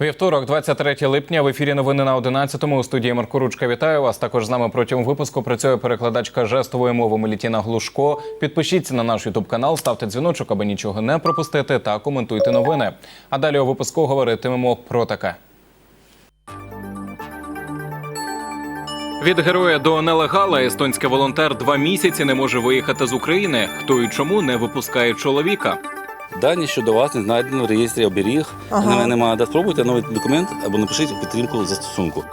Вівторок, 23 липня, в ефірі новини на 11-му. У студії Марко Ручка вітаю вас. Також з нами протягом випуску працює перекладачка жестової мови Мелітіна Глушко. Підпишіться на наш Ютуб канал, ставте дзвіночок, аби нічого не пропустити, та коментуйте новини. А далі у випуску говоритимемо про таке. Від героя до нелегала естонський волонтер два місяці не може виїхати з України. Хто і чому не випускає чоловіка? Дані щодо вас не знайдено в реєстрі оберіг. Ага. Ага. Немає. Да спробуйте новий документ або напишіть у підтримку застосунку.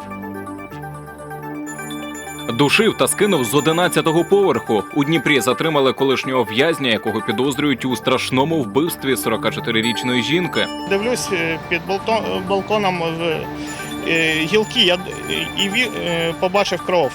Душив та скинув з 11-го поверху. У Дніпрі затримали колишнього в'язня, якого підозрюють у страшному вбивстві 44-річної жінки. Дивлюсь е, під балконом в е, гілки я, і е, побачив кров.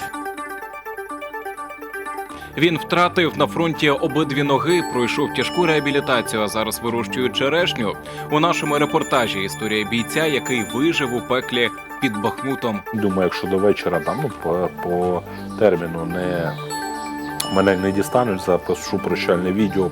Він втратив на фронті обидві ноги, пройшов тяжку реабілітацію, а зараз вирощує черешню. У нашому репортажі історія бійця, який вижив у пеклі під Бахмутом. Думаю, якщо до вечора там ну, по, по терміну не мене не дістануть, запишу прощальне відео.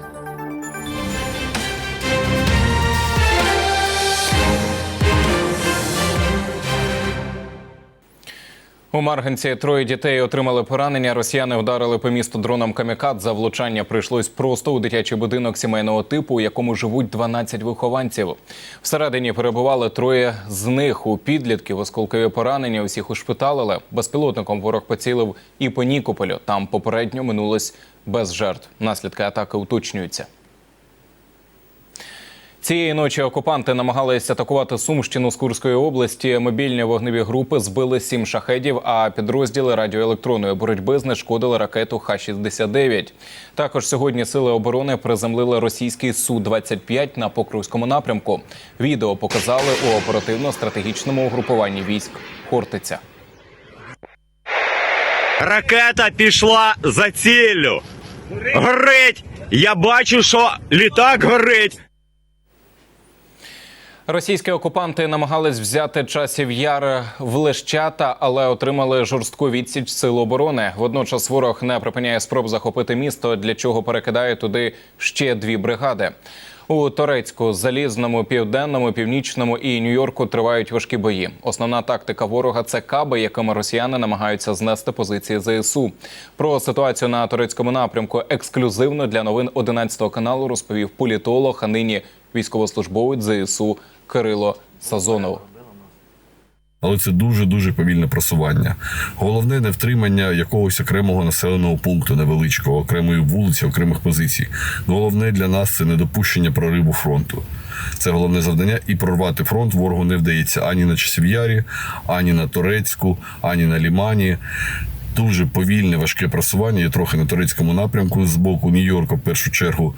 У Марганці троє дітей отримали поранення. Росіяни вдарили по місту дроном камікад. За влучання прийшлось просто у дитячий будинок сімейного типу, у якому живуть 12 вихованців. Всередині перебували троє з них у підлітків. Осколкові поранення усіх ушпиталили. Безпілотником ворог поцілив і по Нікополю. Там попередньо минулось без жертв. Наслідки атаки уточнюються. Цієї ночі окупанти намагалися атакувати Сумщину з Курської області. Мобільні вогневі групи збили сім шахедів, а підрозділи радіоелектронної боротьби знешкодили ракету Х-69. Також сьогодні сили оборони приземлили російський Су-25 на Покровському напрямку. Відео показали у оперативно-стратегічному угрупуванні військ Хортиця. Ракета пішла за ціллю. Горить! Я бачу, що літак горить. Російські окупанти намагались взяти часів яр в Лещата, але отримали жорстку відсіч сил оборони. Водночас ворог не припиняє спроб захопити місто, для чого перекидає туди ще дві бригади. У Торецьку, Залізному, Південному, Північному і Нью-Йорку тривають важкі бої. Основна тактика ворога це каби, якими росіяни намагаються знести позиції ЗСУ. Про ситуацію на турецькому напрямку ексклюзивно для новин 11 каналу розповів політолог, а нині військовослужбовець ЗСУ Кирило Сазонов. Але це дуже дуже повільне просування. Головне не втримання якогось окремого населеного пункту, невеличкого, окремої вулиці, окремих позицій. Головне для нас це недопущення прориву фронту. Це головне завдання, і прорвати фронт ворогу не вдається ані на Часів'ярі, ані на Турецьку, ані на Лімані. Дуже повільне важке просування є трохи на турецькому напрямку з боку Нью-Йорка в першу чергу,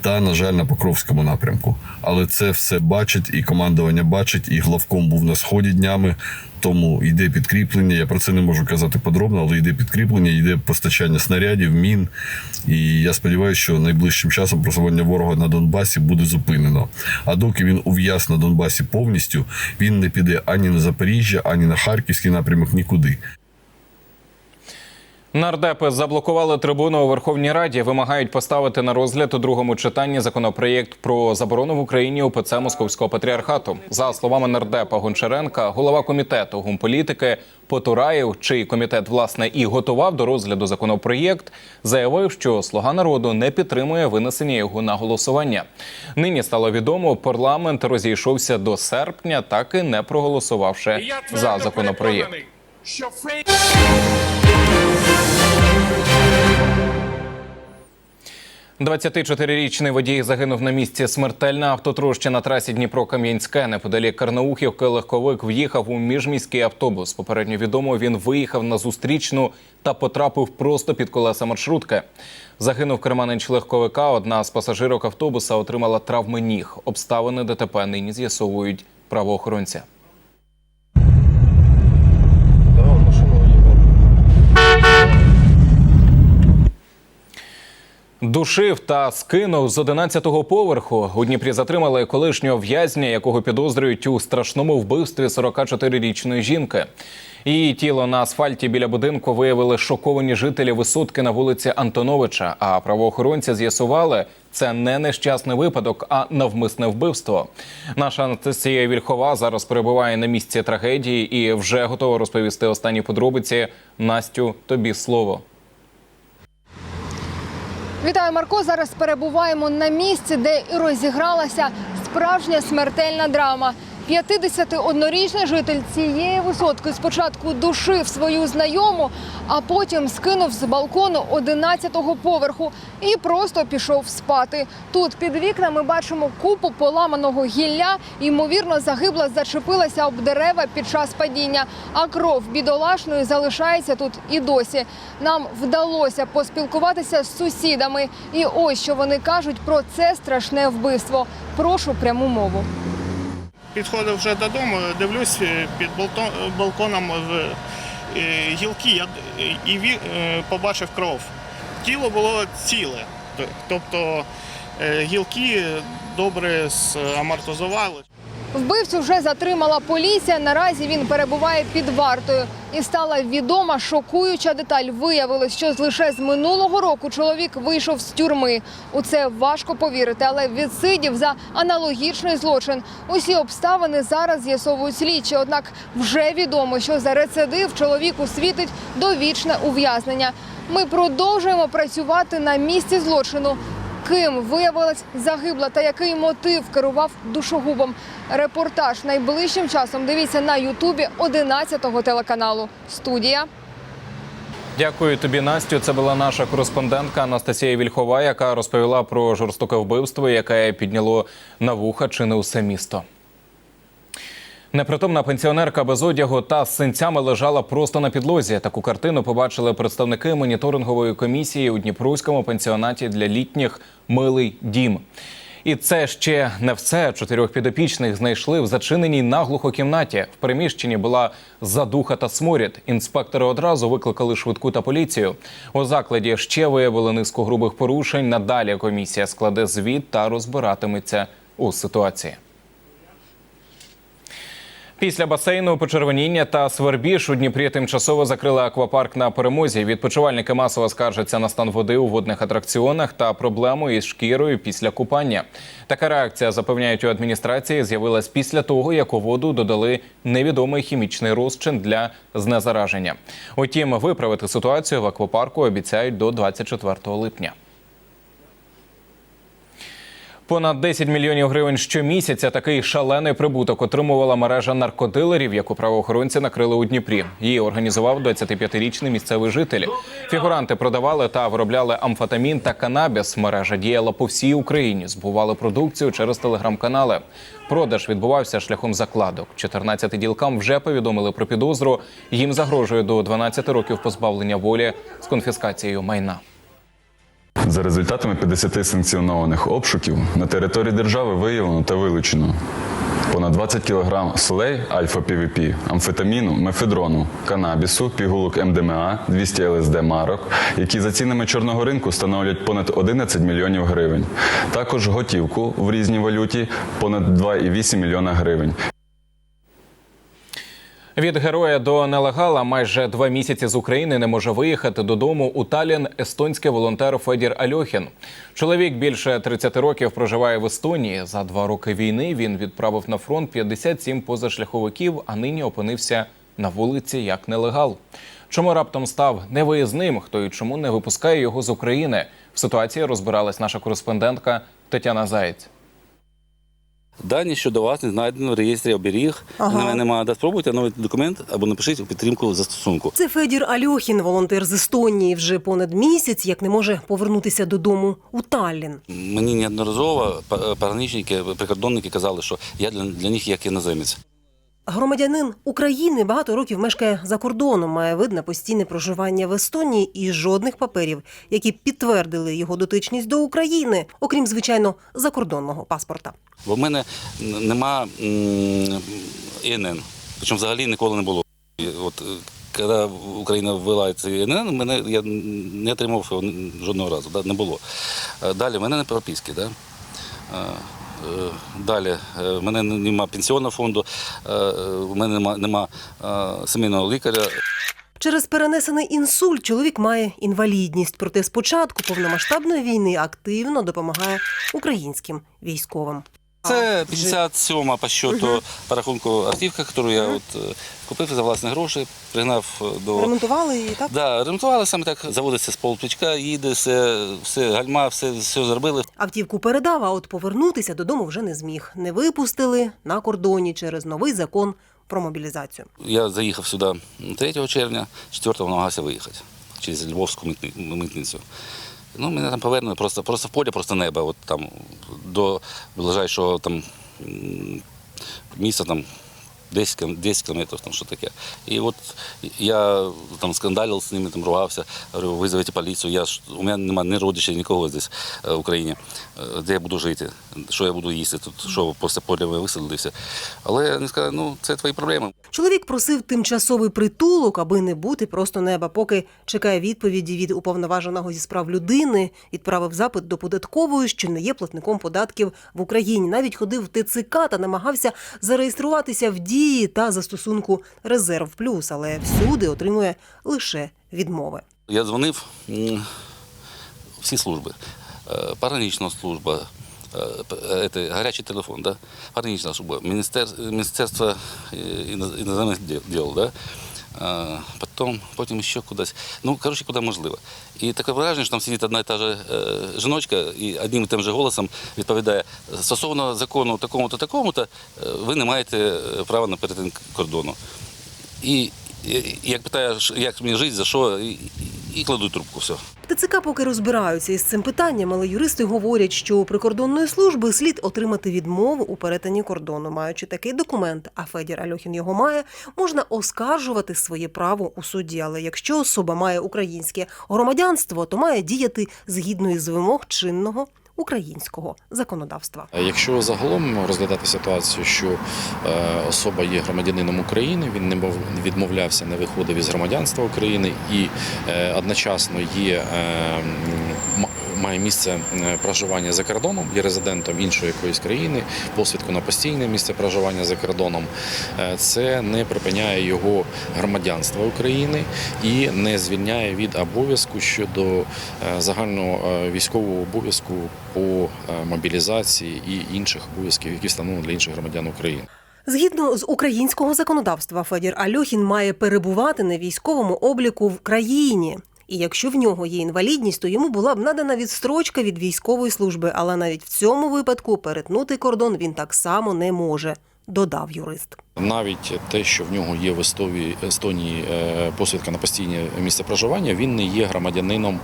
та, на жаль, на Покровському напрямку. Але це все бачить, і командування бачить, і главком був на сході днями. Тому йде підкріплення. Я про це не можу казати подробно, але йде підкріплення, йде постачання снарядів, мін. І я сподіваюся, що найближчим часом просування ворога на Донбасі буде зупинено. А доки він ув'яз на Донбасі повністю, він не піде ані на Запоріжжя, ані на Харківський напрямок, нікуди. Нардепи заблокували трибуну у Верховній Раді. Вимагають поставити на розгляд у другому читанні законопроєкт про заборону в Україні УПЦ Московського патріархату. За словами нардепа Гончаренка, голова комітету гумполітики Потураєв, чий комітет власне і готував до розгляду законопроєкт, заявив, що слуга народу не підтримує винесення його на голосування. Нині стало відомо, парламент розійшовся до серпня, так і не проголосувавши за законопроєкт. що фейк 24-річний водій загинув на місці. Смертельна автотроща на трасі Дніпро-Кам'янське. Неподалік Карнаухівки легковик в'їхав у міжміський автобус. Попередньо відомо, він виїхав на зустрічну та потрапив просто під колеса маршрутки. Загинув керманич легковика. Одна з пасажирок автобуса отримала травми ніг. Обставини ДТП нині з'ясовують правоохоронці. Душив та скинув з 11-го поверху. У Дніпрі затримали колишнього в'язня, якого підозрюють у страшному вбивстві 44-річної жінки. Її тіло на асфальті біля будинку виявили шоковані жителі висотки на вулиці Антоновича. А правоохоронці з'ясували, це не нещасний випадок, а навмисне вбивство. Наша Анастасія Вільхова зараз перебуває на місці трагедії і вже готова розповісти останні подробиці. Настю, тобі слово. Вітаю, Марко. Зараз перебуваємо на місці, де і розігралася справжня смертельна драма. 51-річний житель цієї висотки спочатку душив свою знайому, а потім скинув з балкону 11-го поверху і просто пішов спати. Тут під вікнами бачимо купу поламаного гілля. Ймовірно, загибла зачепилася об дерева під час падіння. А кров бідолашної залишається тут і досі. Нам вдалося поспілкуватися з сусідами. І ось що вони кажуть про це страшне вбивство. Прошу пряму мову. Підходив вже додому, дивлюсь е, під балконом в е, гілки я і е, побачив кров. Тіло було ціле, тобто е, гілки добре амортизували. Вбивцю вже затримала поліція. Наразі він перебуває під вартою. І стала відома шокуюча деталь. Виявилось, що лише з минулого року чоловік вийшов з тюрми. У це важко повірити, але відсидів за аналогічний злочин. Усі обставини зараз з'ясовують слідчі. Однак вже відомо, що за рецидив чоловіку світить довічне ув'язнення. Ми продовжуємо працювати на місці злочину. Ким виявилась загибла та який мотив керував душогубом? Репортаж найближчим часом дивіться на Ютубі 11-го телеканалу. Студія. Дякую тобі, Настю. Це була наша кореспондентка Анастасія Вільхова, яка розповіла про жорстоке вбивство, яке підняло на вуха чи не усе місто. Непритомна пенсіонерка без одягу та з синцями лежала просто на підлозі. Таку картину побачили представники моніторингової комісії у Дніпровському пенсіонаті для літніх Милий дім. І це ще не все. Чотирьох підопічних знайшли в зачиненій наглухо кімнаті. В приміщенні була задуха та сморід. Інспектори одразу викликали швидку та поліцію. У закладі ще виявили низку грубих порушень. Надалі комісія складе звіт та розбиратиметься у ситуації. Після басейну, почервоніння та свербіж у Дніпрі тимчасово закрили аквапарк на перемозі. Відпочивальники масово скаржаться на стан води у водних атракціонах та проблему із шкірою після купання. Така реакція запевняють у адміністрації. З'явилась після того, як у воду додали невідомий хімічний розчин для знезараження. Утім, виправити ситуацію в аквапарку обіцяють до 24 липня. Понад 10 мільйонів гривень щомісяця такий шалений прибуток отримувала мережа наркодилерів, яку правоохоронці накрили у Дніпрі. Її організував 25-річний місцевий житель. Фігуранти продавали та виробляли амфетамін та канабіс. Мережа діяла по всій Україні, збували продукцію через телеграм-канали. Продаж відбувався шляхом закладок. 14 ділкам вже повідомили про підозру. Їм загрожує до 12 років позбавлення волі з конфіскацією майна. За результатами 50 санкціонованих обшуків на території держави виявлено та вилучено понад 20 кг солей альфа-ПВП, амфетаміну, мефедрону, канабісу, пігулок МДМА, 200 ЛСД марок, які за цінами чорного ринку становлять понад 11 мільйонів гривень. Також готівку в різній валюті понад 2,8 мільйона гривень. Від героя до нелегала майже два місяці з України не може виїхати додому у Талін естонський волонтер Федір Альохін. Чоловік більше 30 років проживає в Естонії. За два роки війни він відправив на фронт 57 позашляховиків, а нині опинився на вулиці як нелегал. Чому раптом став невиїзним? Хто і чому не випускає його з України? В ситуації розбиралась наша кореспондентка Тетяна Заєць. Дані щодо вас не знайдено в реєстрі оберіг. Ага. Немає. Да, спробуйте новий документ або напишіть у підтримку застосунку. Це Федір Альохін, волонтер з Естонії, вже понад місяць, як не може повернутися додому у Таллін. Мені неодноразово пограничники, прикордонники казали, що я для, для них як іноземець. Громадянин України багато років мешкає за кордоном, має вид на постійне проживання в Естонії і жодних паперів, які підтвердили його дотичність до України, окрім звичайно закордонного паспорта. Бо в мене нема ІНН, причому взагалі ніколи не було. От, е, коли Україна ввела цей ІНН, мене я не отримав жодного разу, да, не було. Е, Далі, в мене не прописки, да? Е, Далі, е, в мене немає пенсіонного фонду, е, в мене немає нема, сімейного лікаря. Через перенесений інсульт чоловік має інвалідність, проте спочатку повномасштабної війни активно допомагає українським військовим. Це 57 по счету по рахунку автівка, яку я от, е, купив за власні гроші, пригнав е, до. Ремонтували її, так? Да, ремонтували саме так, заводиться з полтичка, їде, все, все гальма, все, все зробили. Автівку передав, а от повернутися додому вже не зміг. Не випустили на кордоні через новий закон про мобілізацію. Я заїхав сюди 3 червня, 4 намагався виїхати через Львовську митни- митницю. Ну, мене там повернули просто, просто в полі, просто небо, от там до ближайшого там м, місця там 10, км 10 кілометрів, там що таке. І от я там скандалив з ними, там ругався, говорю, визовите поліцію, я у мене немає ні родичів, нікого здесь е, в Україні, Е, де я буду жити, що я буду їсти тут, що після поля ви висадилися. Але вони сказали, ну це твої проблеми. Чоловік просив тимчасовий притулок, аби не бути просто неба. Поки чекає відповіді від уповноваженого зі справ людини, відправив запит до податкової, що не є платником податків в Україні. Навіть ходив в ТЦК та намагався зареєструватися в дії та застосунку Резерв Плюс, але всюди отримує лише відмови. Я дзвонив всі служби. паранічна служба, е, е, гарячий телефон, да? погранична служба, е, іно- іноземних діл, діл да? Потім, потім ще кудись. Ну, коротше, куди можливо. І таке враження, що там сидить одна і та же е, жіночка і одним і тим же голосом відповідає, стосовно закону такому-то, такому-то, е, ви не маєте е, права на перетин кордону. І як питає, як мені жити, за що, і, і трубку, все. ТЦК поки розбираються із цим питанням, але юристи говорять, що у прикордонної служби слід отримати відмову у перетині кордону. Маючи такий документ, а Федір Альохін його має, можна оскаржувати своє право у суді. Але якщо особа має українське громадянство, то має діяти згідно із вимог чинного українського законодавства. Якщо загалом розглядати ситуацію, що е, особа є громадянином України, він не мов- відмовлявся, не виходив із громадянства України і е, одночасно є е, має місце е, проживання за кордоном, є резидентом іншої якоїсь країни, посвідку на постійне місце проживання за кордоном, е, це не припиняє його громадянства України і не звільняє від обов'язку щодо е, загального військового обов'язку по мобілізації і інших обов'язків, які встановлені для інших громадян України. Згідно з українського законодавства, Федір Альохін має перебувати на військовому обліку в країні. І якщо в нього є інвалідність, то йому була б надана відстрочка від військової служби, але навіть в цьому випадку перетнути кордон він так само не може, додав юрист. Навіть те, що в нього є в Естонії е, посвідка на постійне місце проживання, він не є громадянином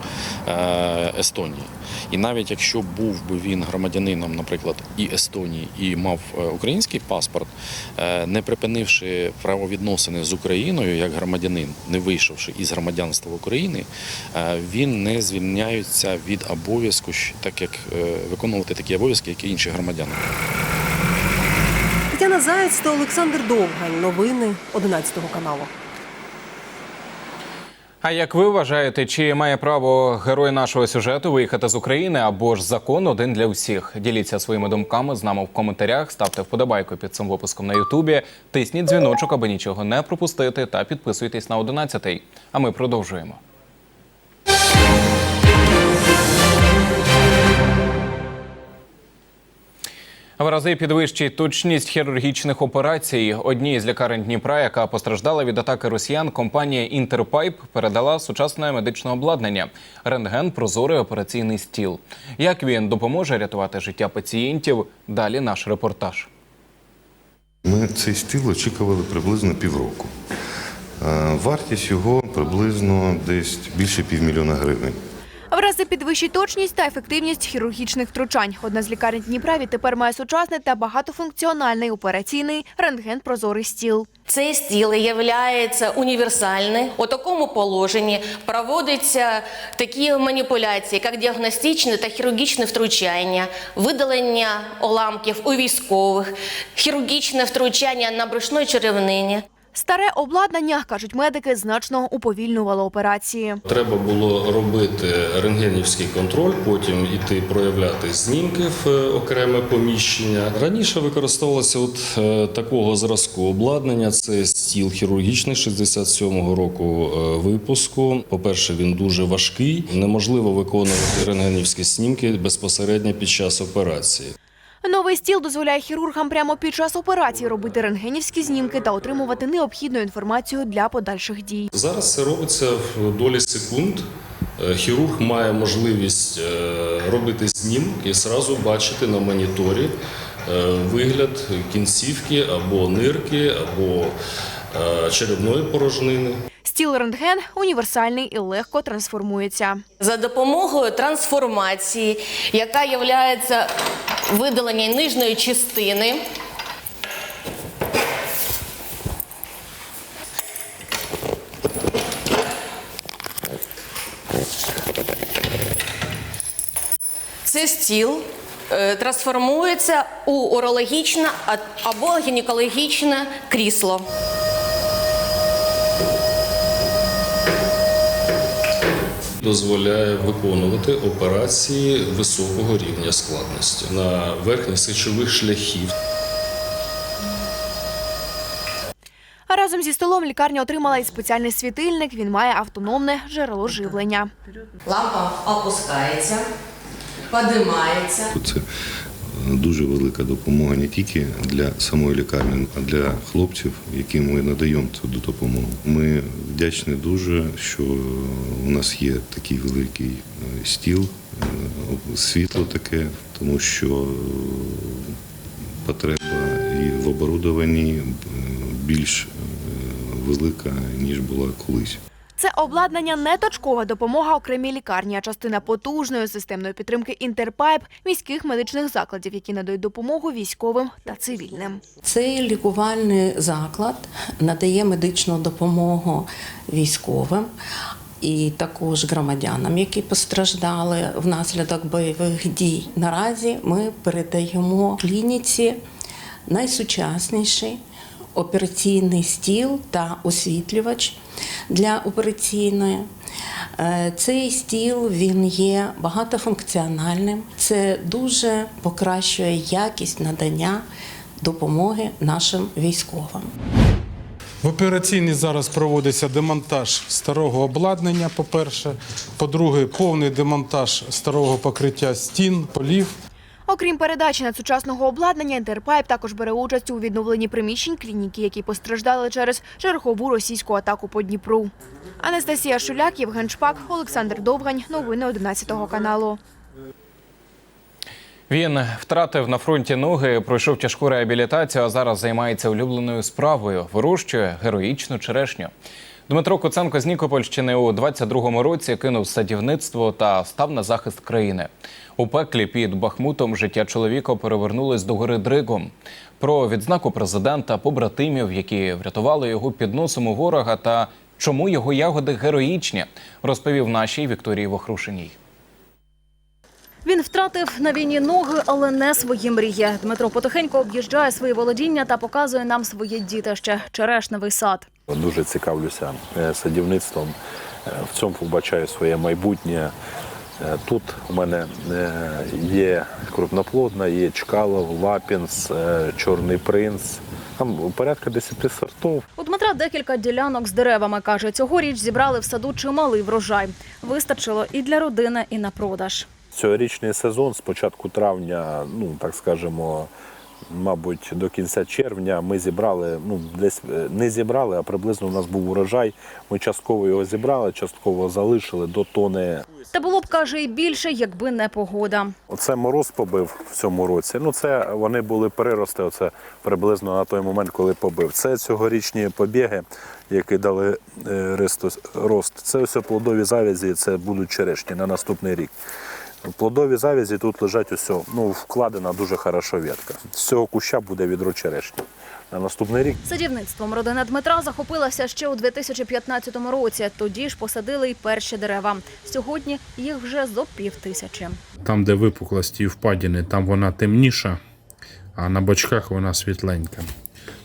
е, Естонії. І навіть якщо був би він громадянином, наприклад, і Естонії, і мав е, український паспорт, не припинивши правовідносини з Україною як громадянин, не вийшовши із громадянства України, він не звільняється від обов'язку, так як виконувати такі обов'язки, як і інші громадяни. Тетяна Заєць та Олександр Довгань. Новини 11 каналу. А як ви вважаєте, чи має право герой нашого сюжету виїхати з України або ж закон один для всіх? Діліться своїми думками з нами в коментарях, ставте вподобайку під цим випуском на Ютубі, тисніть дзвіночок, аби нічого не пропустити, та підписуйтесь на 11. А ми продовжуємо. В рази підвищить точність хірургічних операцій. Одній з лікарень Дніпра, яка постраждала від атаки росіян, компанія Інтерпайп передала сучасне медичне обладнання, рентген, прозорий операційний стіл. Як він допоможе рятувати життя пацієнтів? Далі наш репортаж. Ми цей стіл очікували приблизно півроку. Е, Вартість його приблизно десь більше півмільйона гривень. Рази підвищить точність та ефективність хірургічних втручань. Одна з лікарень Дніпра відтепер має сучасний та багатофункціональний операційний рентген-прозорий стіл. Цей стіл є універсальний. У такому положенні проводяться такі маніпуляції, як діагностичне та хірургічне втручання, видалення уламків у військових, хірургічне втручання на брюшної черевнині. Старе обладнання, кажуть медики, значно уповільнювало операції. Треба було робити рентгенівський контроль, потім іти проявляти знімки в е, окреме поміщення. Раніше використовувалося от е, такого зразку обладнання. Це стіл хірургічний 67-го року е, випуску. По-перше, він дуже важкий, неможливо виконувати рентгенівські знімки безпосередньо під час операції. Новий стіл дозволяє хірургам прямо під час операції робити рентгенівські знімки та отримувати необхідну інформацію для подальших дій. Зараз це робиться в долі секунд. Е, Хірург має можливість е, робити знімок і зразу бачити на моніторі е, вигляд кінцівки або нирки, або черевної порожнини. Стіл рентген універсальний і легко трансформується. За допомогою трансформації, яка є видалення нижньої частини, цей стіл е, трансформується у урологічне або гінекологічне крісло. Дозволяє виконувати операції високого рівня складності на верхніх сечових шляхів. А разом зі столом лікарня отримала і спеціальний світильник. Він має автономне джерело живлення. Лампа опускається, подимається. Це дуже велика допомога не тільки для самої лікарні, а для хлопців, яким ми надаємо цю допомогу. Ми вдячні дуже, що у нас є такий великий е, стіл, е, світло таке, тому що е, потреба і в оборудованні більш велика, ніж була колись. Це обладнання не точкова допомога окремій лікарні, а частина потужної системної підтримки інтерпайп міських медичних закладів, які надають допомогу військовим та цивільним. Цей лікувальний заклад надає медичну допомогу військовим і також громадянам, які постраждали внаслідок бойових дій. Наразі ми передаємо клініці найсучасніший операційний стіл та освітлювач для операційної. Е, Цей стіл він є багатофункціональним. Це дуже покращує якість надання допомоги нашим військовим. В операційній зараз проводиться демонтаж старого обладнання, по-перше. По-друге, повний демонтаж старого покриття стін, полів. Окрім передачі надсучасного обладнання, інтерпайп також бере участь у відновленні приміщень клініки, які постраждали через чергову російську атаку по Дніпру. Анастасія Шуляк, Євген Шпак, Олександр Довгань. Новини 11 каналу. Він втратив на фронті ноги, пройшов тяжку реабілітацію, а зараз займається улюбленою справою. Вирощує героїчну черешню. Дмитро Куценко з Нікопольщини у 22-му році кинув садівництво та став на захист країни. У пеклі під Бахмутом життя чоловіка перевернулось до гори Дригом. Про відзнаку президента, побратимів, які врятували його під носом у ворога, та чому його ягоди героїчні, розповів нашій Вікторії Вохрушиній. Він втратив на війні ноги, але не свої мрії. Дмитро потихеньку об'їжджає свої володіння та показує нам своє дітище – черешневий сад. Дуже цікавлюся е, садівництвом. Е, В цьому побачаю своє майбутнє. Е, Тут у мене є крупноплодна, є Чкалов, Лапінс, Чорний принц. Там порядка 10 сортів. У Дмитра декілька ділянок з деревами. Каже, цьогоріч зібрали в саду чималий врожай. Вистачило і для родини, і на продаж. Цьогорічний сезон з початку травня, ну так скажемо, мабуть, до кінця червня ми зібрали, ну десь е, не зібрали, а приблизно у нас був урожай. Ми частково його зібрали, частково залишили до тони. Та було б, каже, і більше, якби не погода. Оце мороз побив в цьому році. Ну, це вони були прирости, оце приблизно на той момент, коли побив. Це цьогорічні побіги, які дали е, рост. Це все плодові завязі, це будуть черешні на наступний рік. Плодові завязі тут лежать усе, ну, вкладена дуже хороша ветка. З цього куща буде відро черешні. На наступний рік Садівництвом родина Дмитра захопилася ще у 2015 році. Тоді ж посадили й перші дерева. Сьогодні їх вже зо пів тисячі. Там, де випуклості і впадіни, там вона темніша, а на бочках вона світленька.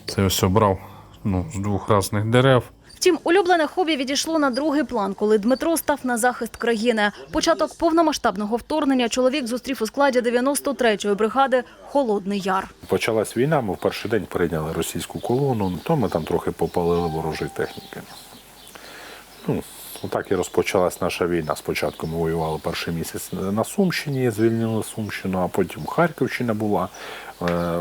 Це ось обрав ну, з двох різних дерев. Втім, улюблене хобі відійшло на другий план, коли Дмитро став на захист країни. Початок повномасштабного вторгнення чоловік зустрів у складі 93-ї бригади Холодний Яр. Почалась війна, ми в перший день прийняли російську колону, то ми там трохи попалили ворожої техніки. Ну, отак і розпочалась наша війна. Спочатку ми воювали перший місяць на Сумщині, звільнили Сумщину, а потім Харківщина була. Е,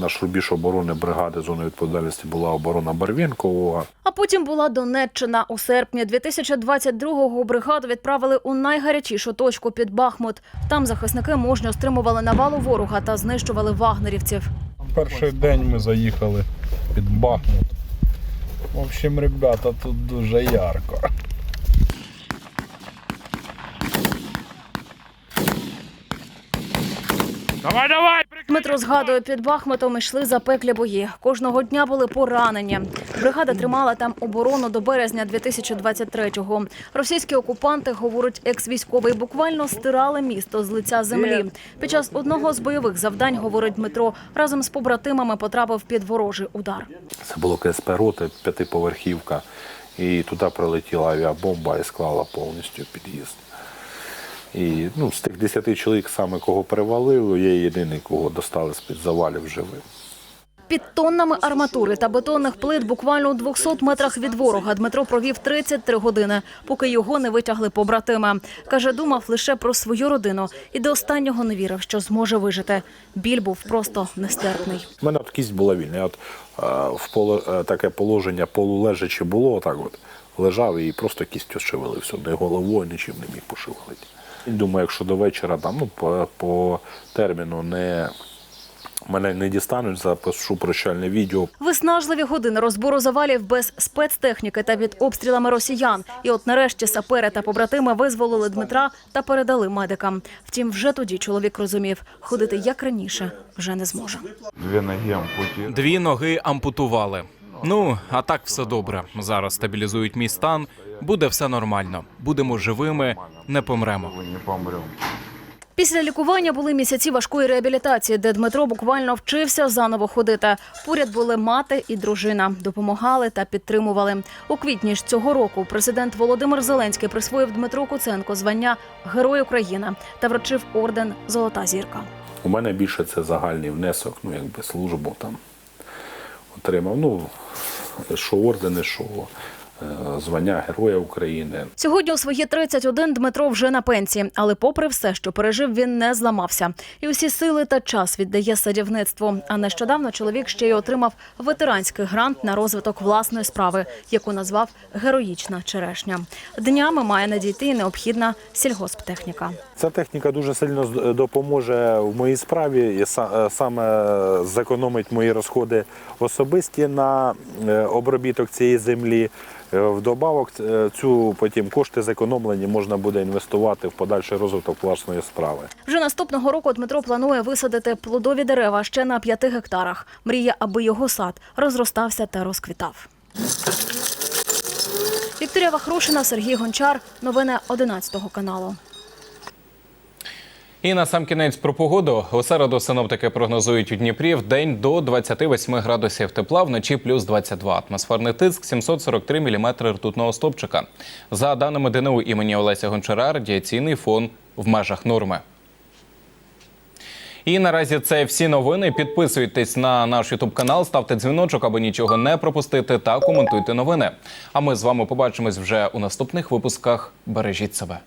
Наш рубіж оборони бригади зони відповідальності була оборона Барвінкового. А потім була Донеччина. У серпні 2022-го бригаду відправили у найгарячішу точку під Бахмут. Там захисники мужньо стримували навалу ворога та знищували вагнерівців. Перший день ми заїхали під Бахмут. В общем, ребята, тут дуже ярко. Давай, давай! Дмитро згадує, під Бахмутом йшли запеклі бої. Кожного дня були поранені. Бригада тримала там оборону до березня 2023-го. Російські окупанти, говорить екс-військовий, буквально стирали місто з лиця землі. Під час одного з бойових завдань, говорить Дмитро, разом з побратимами потрапив під ворожий удар. Це було КСП роти, п'ятиповерхівка. І туди прилетіла авіабомба і склала повністю під'їзд. І ну, з тих 10 чоловік, саме кого перевалило, я єдиний, кого достали з-під завалів живим. Під тоннами арматури та бетонних плит буквально у 200 метрах від ворога Дмитро провів 33 години, поки його не витягли побратими. Каже, думав лише про свою родину і до останнього не вірив, що зможе вижити. Біль був просто нестерпний. У мене от кість була вільна. Я от е, в поло, е, таке положення полулежачи було, отак от лежав і просто кістю шевелився. Не головою нічим не міг пошевелити. Думаю, якщо до вечора там, ну, по, по терміну не, мене не дістануть, запишу прощальне відео. Виснажливі години розбору завалів без спецтехніки та під обстрілами росіян. І от нарешті сапери та побратими визволили Дмитра та передали медикам. Втім, вже тоді чоловік розумів, ходити як раніше вже не зможе. Дві ноги ампутіровані. Дві ноги ампутували. Ну, а так все добре. Зараз стабілізують мій стан. Буде все нормально. Будемо живими, не помремо. Після лікування були місяці важкої реабілітації, де Дмитро буквально вчився заново ходити. Поряд були мати і дружина, допомагали та підтримували. У квітні ж цього року президент Володимир Зеленський присвоїв Дмитру Куценко звання Герой України та вручив орден Золота зірка. У мене більше це загальний внесок, ну якби службу там отримав. Ну, що ордени, що звання Героя України. Сьогодні у свої 31 Дмитро вже на пенсії, але попри все, що пережив, він не зламався. І усі сили та час віддає садівництву. А нещодавно чоловік ще й отримав ветеранський грант на розвиток власної справи, яку назвав Героїчна черешня. Днями має надійти і необхідна сільгосптехніка. Ця техніка дуже сильно з- допоможе в моїй справі і е, саме зекономить мої розходи особисті на е, обробіток цієї землі. Е, Вдобавок е, цю потім кошти зекономлені можна буде інвестувати в подальший розвиток власної справи. Вже наступного року Дмитро планує висадити плодові дерева ще на п'яти гектарах. Мріє, аби його сад розростався та розквітав. Вікторія Вахрушина, Сергій Гончар. Новини 11 каналу. І на сам кінець про погоду. У середу синоптики прогнозують у Дніпрі в день до 28 градусів тепла, вночі плюс 22. Атмосферний тиск 743 мм ртутного стопчика. За даними ДНУ імені Олеся Гончара, радіаційний фон в межах норми. І наразі це всі новини. Підписуйтесь на наш Ютуб канал, ставте дзвіночок, аби нічого не пропустити, та коментуйте новини. А ми з вами побачимось вже у наступних випусках. Бережіть себе.